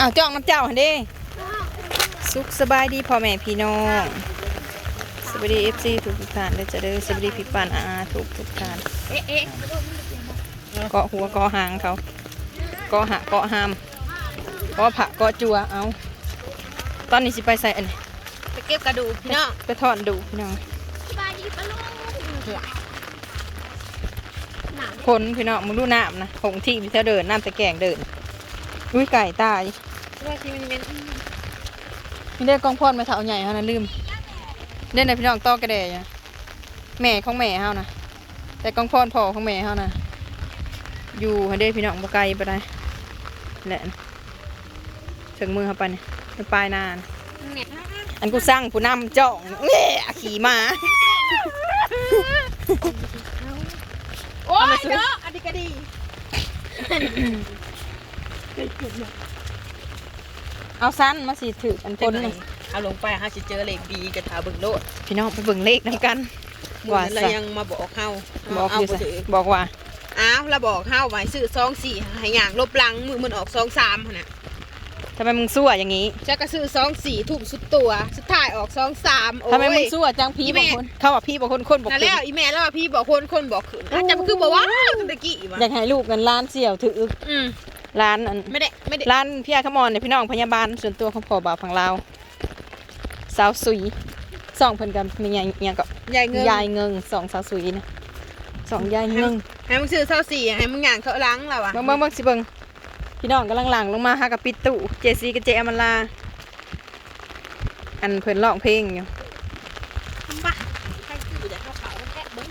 อ้าวจ้องน้ำเจ้าหันเด้สุขสบายดีพ่อแม่พี่น้องสวัสดีเอฟซีทุกทุกๆท่านเลยจะเด้อสวัสดีพี่ปันอาทุกทุกๆท่านเอ๊ะเอ๊ะเกาะหัวเกาะหางเขาเกาะหะเกาะหามเกาะผะเกาะจัวเอาตอนนี้สิไปใส่อันนี้ไปเก็บกระดูกพี่น้องไปทอดดูพี่น้องสบายดีปะลูกหัวหนังคนพี่น้องมึงดูน้ำนะหงที่พี่เธอเดินน้ำตะแกรงเดินอุ้ยไก่ตาย ว่าที่มันเป็นนี่ได้กองพอดมาเถาใหญ่เขานะลืมเล่นในพี่น้องต้อกระเดยอะแม่ของแม่เขานะแต่กองพอดพ่อของแม่เขานะอยู่ให้ได้พี่น้องบ่ไกลไปได้แหละถึงมือเขาไปเนี่ยไปปลายนาน อันกูสร้างผู้นำจ่องเงี้ยขี่มาโอ้ยเนาะอันนี้ก็ดี เอาสั้นมาสิถืออันพ้นหนึ่งเอาลงไปฮะสิเจอเลขบีกับทาเบิ่งโลดพี่น้องไปเบิ่งเลขน้ำกันหมู่ว่านั้นเราซะยังมาบอกเฮาบอกเอาอยู่บ่ซะถือบอกว่าอ้าวเราบอกเฮาไว้ซื้อซองสี่ให้ย่างลบหลังมือมันออกซองสามหั่นน่ะทำไมมึงซั่วอย่างนี้ฉันก็ซื้อซองสี่ทุ่มสุดตัว สุดท้ายออกซองสามโอ้ยทำไมมึงซั่วจังพี่อีบแม่อกคนเขาว่าพี่บอกคนคนบอกนั่นขึ้นแล้วอีแม่แล้วว่าพี่บอกคนคนบอกขืนอาจจะคือบอกว่าตั้งแต่กี้วะอยากให้ลูกกันร้านเสี่ยวถืออืม ร้านอันไม่ได้ไม่ได้ร้านพี่อาขมอนเนี่ยพี่น้องพยาบาลส่วนตัวของพ่อบ่าวฝั่งลาวสาวสุยสองเพิ่นกันมีอย่างอย่างก็ใหญ่เงินยายเงิงสองสาวสุยนะสองยายเงิงให้มึงซื้อเท่าสี่ให้มึงย่างเขาล้างเราอะเบิ่งเบิ่งเบิ่งสิเบิ่งพี่น้องกำลังหลังลงมาหากับปิดตู้เจซีกับเจอมันลา อันเพิ่นร้องเพลงอยู่บ้าใครซื้อเดี๋ยวเขาเขาแค่เบิ้ง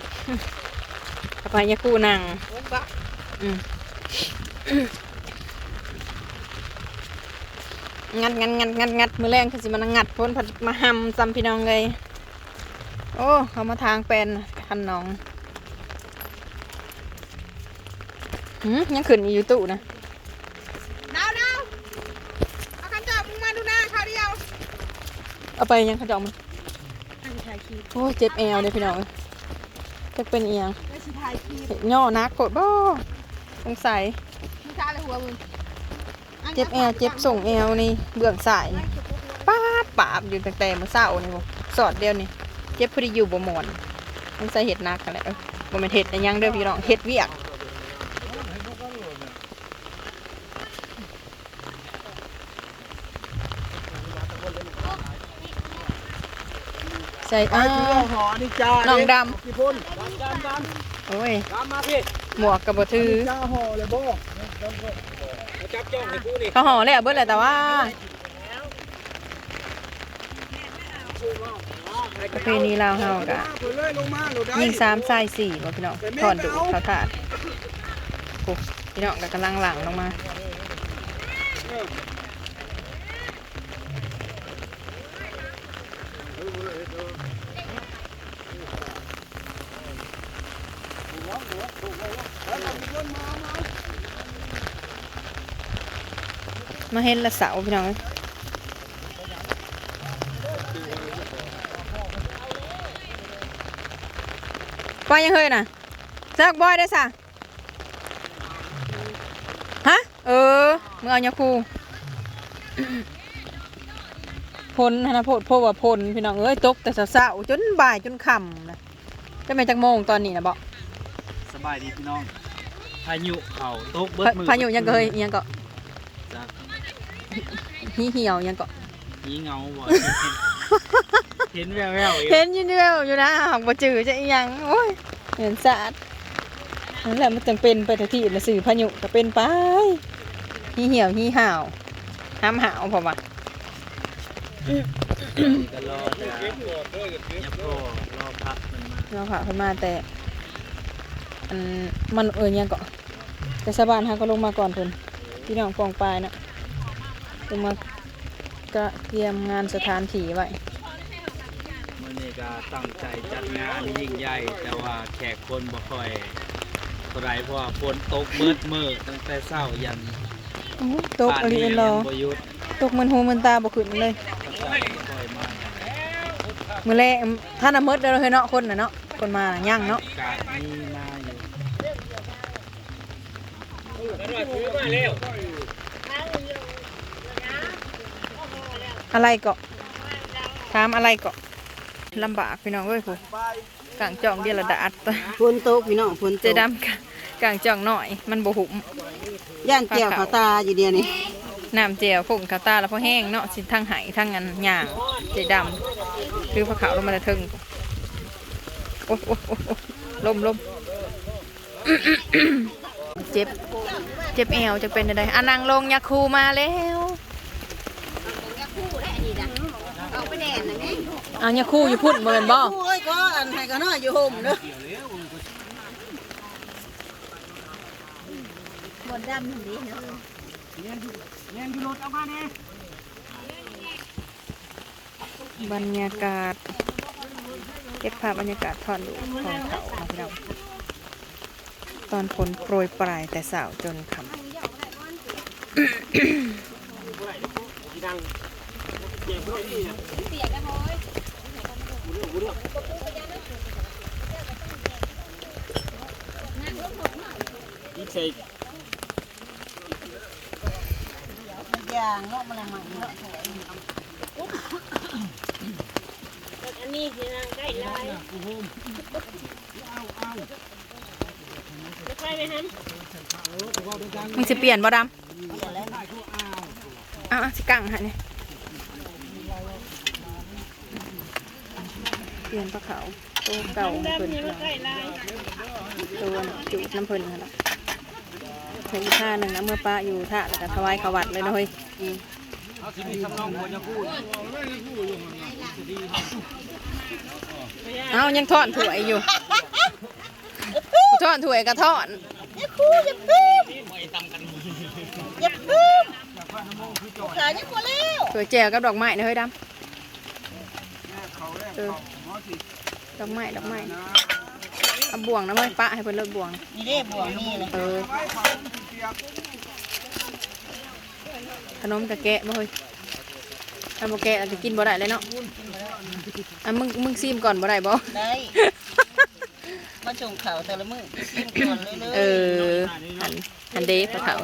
อภัยยาคู่นางเบิ้งบ้าอืม งัดงัดงัดงัดงัดมือแรงคือสิมันงัดพ้นผัดมาหำจำพี่น้องเลยโอ้เขามาทางเป็นคันน้องหืมยังขึ้นอยู่ตู้นะดาวดาวเอาคันจับมึงมาดูหน้าเขาเดียวเอาไปยังเขาจะเอามันอันถ่ายคลิปโอ้ยเจ็บแอวเลยพี่น้องจะเป็นเอียงไม่ใช่ถ่ายคลิปเห็นย่อนักกดบ่สงสัยมึงจ้าเลยหัวมึง เจ็บแอวเจ็บส่งแอวนี่เบื้องสายนี่ป้าดปาบอยู่ตั้งแต่เมื่อเช้านี่บ่สอดเดียวนี่เจ็บพอดีอยู่บ่หมอนสงสัยเห็ดนักกันแหละเอ้ยบ่แม่นเห็ดแต่ยังเด้อพี่น้องเห็ดเวียกใส่อ้าหอนี่จ้าน้องดพี่พุ่นดำดำโอ้ยำดำมาพี่หมวกกับบ่ถือ จ้าห่อเลยบ่จับจ้องให้กูนี่เขาห่อแล้วเบิดแหละแต่ว่าประเพณีลาวเฮากะเพิ่นเลยลงมาโหลดได้ยิงสามใส่สี่บ่พี่น้องถอนดูเขาถาดโอ้พี่น้องก็กำลังหลังลงมา มาเห็นละเสาพี่น้องเอ้ยปอยยังเฮยน่ะเซิร์กบอยได้อสะฮะ เออมึงเอาเนี่ยครูพลนะพดพว่าพลพี่น้องเอ้ยตกแต่เช้าๆจนบ่ายจนค่ำนะจะเป็นจักโมงตอนนี้นะบอกสบายดีพี่น้อง พายุเข่าตกเบิดพามือพายุยังก็เฮยอิหยังก็จ้ะ หีเหี่ยวอิหยังก็หีเงาบ่เห็นแววๆอยู่เห็นอยืนเดียวอยู่นะหักบ่จือจะอีหยังโอ้ยเห็นสาดนั่นแหละมันจังเป็นไปแต่ที่ละสื่อพายุก็เป็นไปหีเหี่ยวหีห่าวห้ามห่าวพอมาก็รอแต่ยับรอรอพักมันมาเราผ่าขึ้นมาแต่อันมันเออยังก็แต่ชาวบ้านฮะก็ลงมาก่อนเพิ่นพี่น้องกองปลายนะ ลงมาก็เตรียมงานสถานที่ไว้มื้อนี้ก็ตั้งใจจัดงานยิ่งใหญ่ แต่ว่าแขกคนบ่ค่อยเท่าไหร่เพราะว่าฝนตกเบิดมื้อตั้งแต่เช้ายันโอ้โหตกป่านอะไรนี้เอ็นรอยังบ่หยุดตกมันหูมันตาบ่ขึ้นเลยอากาศบ่ค่อยมามื้อแรกท่านน่ะมดเด้อเฮ้ยเนาะคนน่ะเนาะคนมาน่ะย่างเนาะอากาศมีมาอยู่ อะไรเกาะถามอะไรเกาะลำบากพี่น้องเอ้ยผมกลางจ่องเดียวละดาดฝนตกพี่น้องฝนตเจกดำกะกลางจ่องหน่อย มันบ่หุมย่านแก้วเขาตาอยู่เดียวนี่น้ำเจียวผงกาตาแล้วพอแห้งเนาะสิทั้งไหทั้งอันหย่างเจดำคือพระขาวลงมาจะถึงโอ้โอ้โอ้โอ้ลมลมเจ็บ เจ็บแอวจะเป็นอะไรอะนางลงยาคูมาแล้ว เอายาคูอยู่พุ่นเมินบ่โอ้ยก็อันให้ก็น้อยอยู่ห่มเด้อบรรยากาศ เก็บภาพบรรยากาศทอดดูของเขามาพี่น้องตอนฝนโปรยปลายแต่สาวจนคำ อย่างเนาะมันมันเนาะมึงจะเปลี่ยนบ่ดำอ้าวสิกังฮะเนี่ย เปลี่ยนปลาเขาตัวเก่าเพิ่นตัวจุดน้ำเพิ่นค่ะใช้ท่าหนึ่งนะเมื่อป้าอยู่ท่าแล้วก็ถวายเขวัดเลยนะเฮ้ยเอายังทอดถั่วยอยู่ทอดถั่วยกระทอดอย่าพึ่งขายยังบ่แล้วสวยแจวกับดอกไม้นะเฮ้ยดำ ดอกไม้ดอกไม้เอาบ่วงนะเฮ้ยปะให้เพิ่นเลิกบ่วง นี่เด้บ่วงนี่เลยเออขนมกะแกะบ่เฮ้ยถ้าบ่แกะอาจจะกินบ่ได้เลยเนาะอะมึงมึงซีมก่อนบ่ได้บ่ได้มาส่งข่าวแต่ละมื้อซิมก่อนเลยเลยเออหัน หันเดฟเขา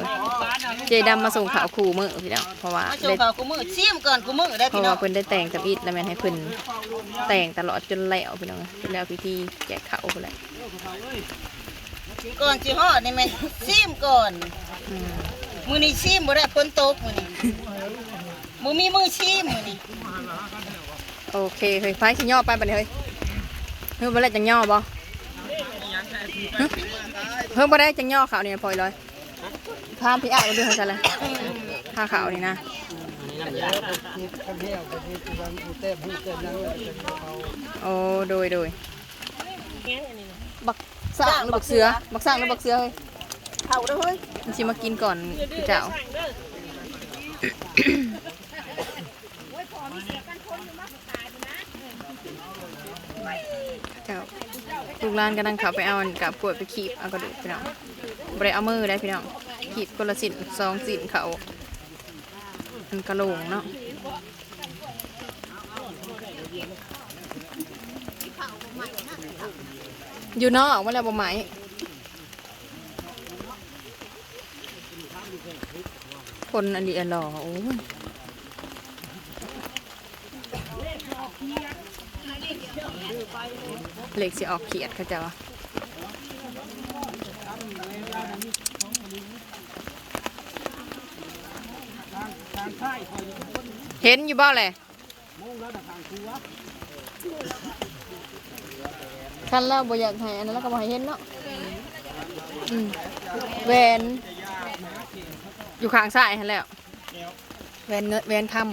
เจดำมาส่งข่าวคู่มือพี่น้องเพราะว่ามาส่งได้ข่าวกูมื้อซิมก่อนกูมื้อได้เพพี่ราะน้อว่างเพิ่นได้แต่งกับอิดแล้วแม่นให้เพิ่นแต่งตลอดจนแล้วพี่น้องจนแล้วพิธีแจกข้าวพุ่นแหละก่อนสิฮอดนี่แม่ซิมก่อน อืมมื้อนี้ซิมบ่ได้ฝนตกมื้อนี้บ่มีมือซิมมื้อนี้โอเคเฮ้ยไฟสิย่อไปบัดนี้เฮ้ยเฮ้ยบ่ได้จังย่อบ่หึเพิ่งบ่ได้จังย่อข่าวนี่นะพลอยเลย พามพี่อ้ายมาดูให้ซั่นเลยผ้าขาวนี่นะโอ้โดยโดยบักสร้างหรือบักเสือ บักสร้างหรือบักเสือเฮ้ยเอาเด้อเฮ้ยมันสิมากินก่อนพี่เจ้าเจ้าลูกหลานกำลังเขับไปเอาอันกับกล้วยไปขีบเอากระดูกพี่น้องบริเอามือได้พี่น้อง ขีบคนละสินสองสินเขาอันกระโหลงเนาะอยู่นอกมาแล้วบ่ไหมคนอันนี้อันหล่อโอ้ยเหล็กสิออกเขียดเขาจ้าว่า เห็นอยู่บ้าแหละคันเราบ่อยากให้อันนั้นแล้วก็บ่ให้เห็นเนาะอืมแหวนอยู่ข้างซ้ายหั่นแหล้วแหวนเงินแหวนคำ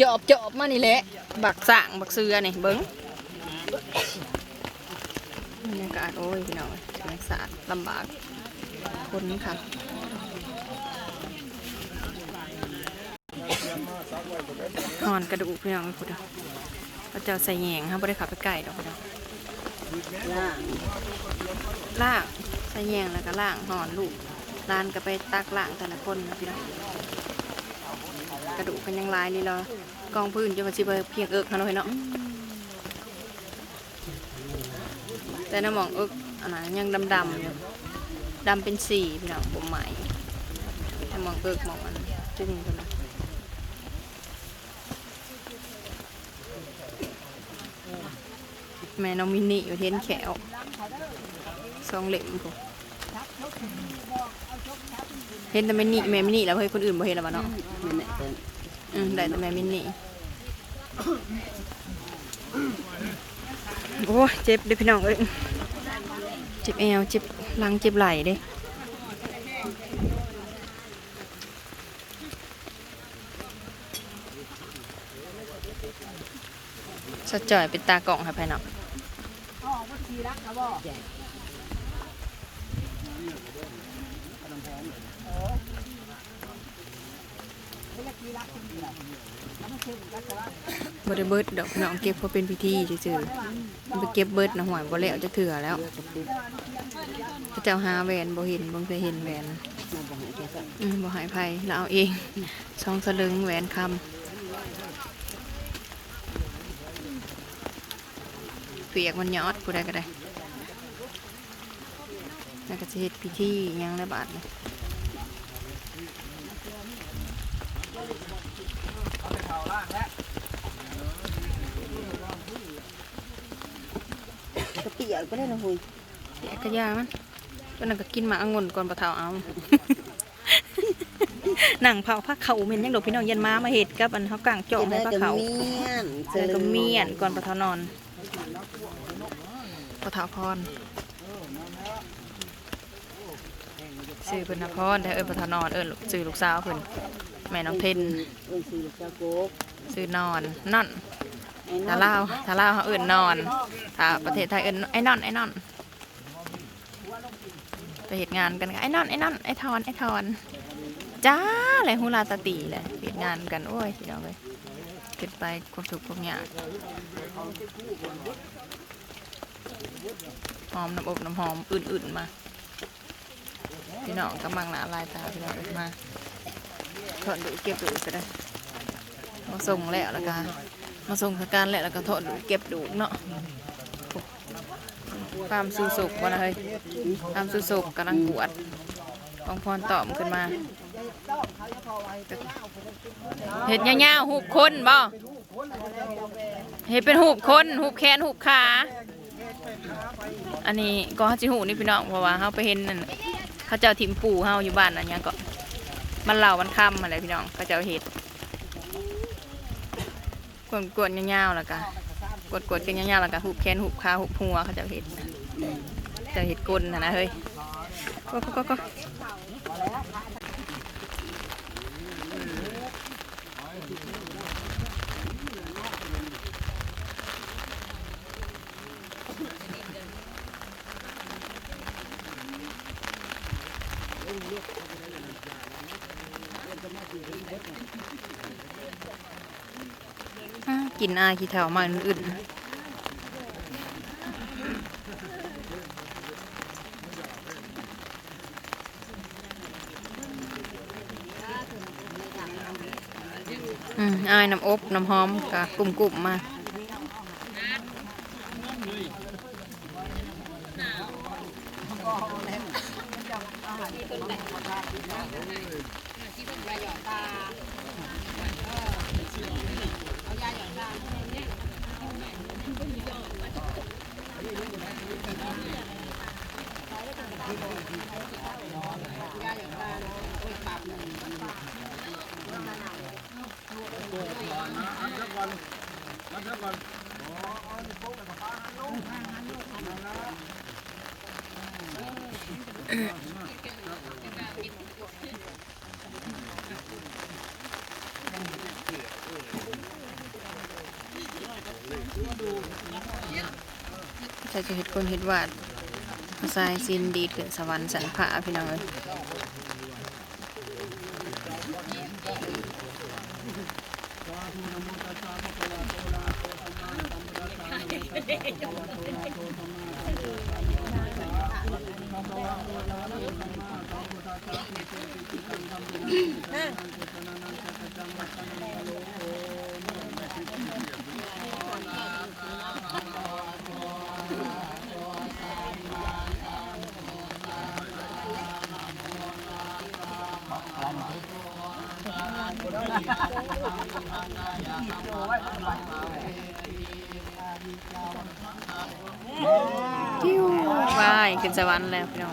จอบจอบมานี่แหละ บักสางบักเสือนี่เบิ้งบรรยากาศโอ้ยพี่น้องธรรมศาสตร์ลำบากคนค่ะหอนกระดูกพี่น้องพุทธเขาจะเอาใส่แยงครับไม่ได้ขับไปไก่ดอกพี่น้องล่างใส่แยงแล้วก็ล่างหอนลูกร้านก็ไปตักล่างแต่ละคนนะพี่น้อง กระดูกกันยังลายนี่เหรอเกองพื้นจะมาชิบเพียงเอิกเขาหน่อยเนาะแต่น้ำมองเอิกอันนั้นยังดำๆอยู่ดำเป็นสีพี่น้องผมใหม่น้ำมองเอิกมองมันจึ้งกันนะแม่น้องมินนี่อยู่เทียนแขวสองเหล็มผมเห็นแต่แม่นี่แม่ไมินนี่แล้วเฮ้ยคนอื่นบ่เห็นแล้ววะเนาะ ได้แต่แม่มินนี่โอ้ยเจ็บเด้พี่น้องเอ้ยเจ็บแอวเจ็บหลังเจ็บไหล่เด้สะจ่อยเป็นตากล่องค่ะพี่น้อง บริเบิดดอกพี่น้องเก็บเพราะเป็นพิธีซื่อๆมันไปเก็บเบิดนะหวยบ่แล้วจะเถื่อแล้วพระเจ้าหาแหวนบ่เห็นบ่เคยเห็นแหวนอืมบ่หายภัยแล้วเอาเองสองสลึงแหวนคำเปียกมันยอดผู้ใดก็ได้แล้วก็จะเฮ็ดพิธียังในบาทนี่ กระเปียกก็ได้นะหุยแกะกระยามันก็นั่นก็กินหมากองุ่นก่อนปะเทาเอาหนังเผาผ้าเขาเหม็นยังดอกพี่น้องยันม้ามาเห็ดกับอันเขากลางเจาะให้ผ้าเขาเมียนเจอกับเมียนก่อนปะเทานอนปะเทาพรซื้อเป็นนพรแต่เอิญปะเทานอนเอิญซื้อลูกสาวเพิ่นแม่น้องเทนสื่อนอนนอน ถ้าลาวถ้าลาวเขาเอิญนนอน ถ้าประเทศไทยเอิญไอ้นอนไอ้นอนไปเหตุงานกันไอ้นอนไอ้นอนไอ้ทอนไอ้ทอนจ้าอะไรฮูลาตาตีเลยเหตุงานกันโอ้ยพี่น้องเลยเกิดไปความทุกความยากหอมน้ำอบน้ำหอมอื่นๆมาพี่น้องกำลังหนาลายตาพี่น้องมาถอดดูเก็บดูก็ได้มาส่งแล้วล้วก็ มาส่งสการแหล้วแล้วก็ถอดเก็บดูเนาะความสู้สุกบ่นะเฮ้ยความสู้สุกกำลังปวดของพรตอบขึ้นมาเห็ดยาๆหูบคนบ่เห็ดเป็นหูบคนหูบแขนหูบขาอันนี้ก็ฮัจิหูนี่พี่น้องเพราะว่าเขาไปเห็นนั่นเขาเจ้าทิมปู่เฮาอยู่บ้านนั่นยังก็มันเหล่ามันค่ำอะไรพี่น้องเขาเจ้าเห็ด กวนกวนๆยาวๆแล้วก็กดกดๆกันยาวๆแล้วก็หุบแขนหุบขาหุบหัวเขาจะเห็ดจะเห็ดกลนนะนะเฮ้ยก็ก็ก็ นอาขี้เถามาอื่นอืมอายน้ำอบ น้ำหอมกะกลุ่มๆมาใช่ จะเห็ดคนเห็ดหวาด สายสินดีเกิดสวรรค์สันผาพี่น้องเอ้ยง จิ้วว้ายขึ้นสวรรค์แล้วพี่น้อง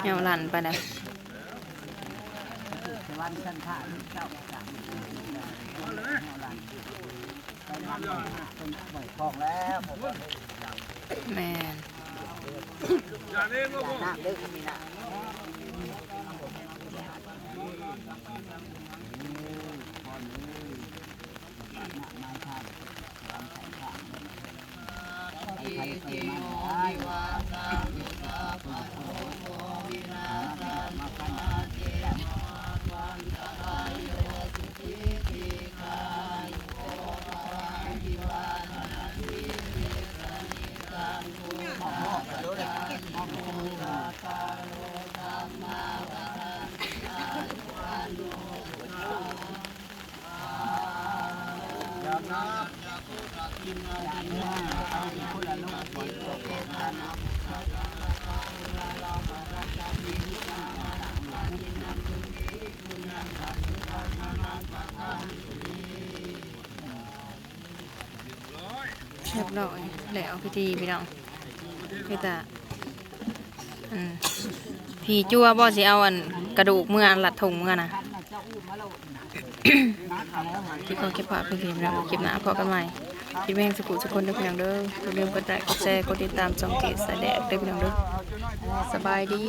เหี่ยวหลันไปแล้วแม่ นเรียบ ร้อยแล้วพิธีพี่น้องคือแต่อผีจัวบ่สิเอาอันกระดูกเมื่ออันหลัดถุงเมื่อนะที่เขาเก็บภาพเป็นคลิปแล้วคลิปหน้าพอกันใหม่คลิปแม่งสกุลสกุลเด้อพี่น้องเด้ออย่าลืมกดไลค์กดแชร์กดติดตามช่องเกตแสดงเด้อพี่น้องเด้อสบายดี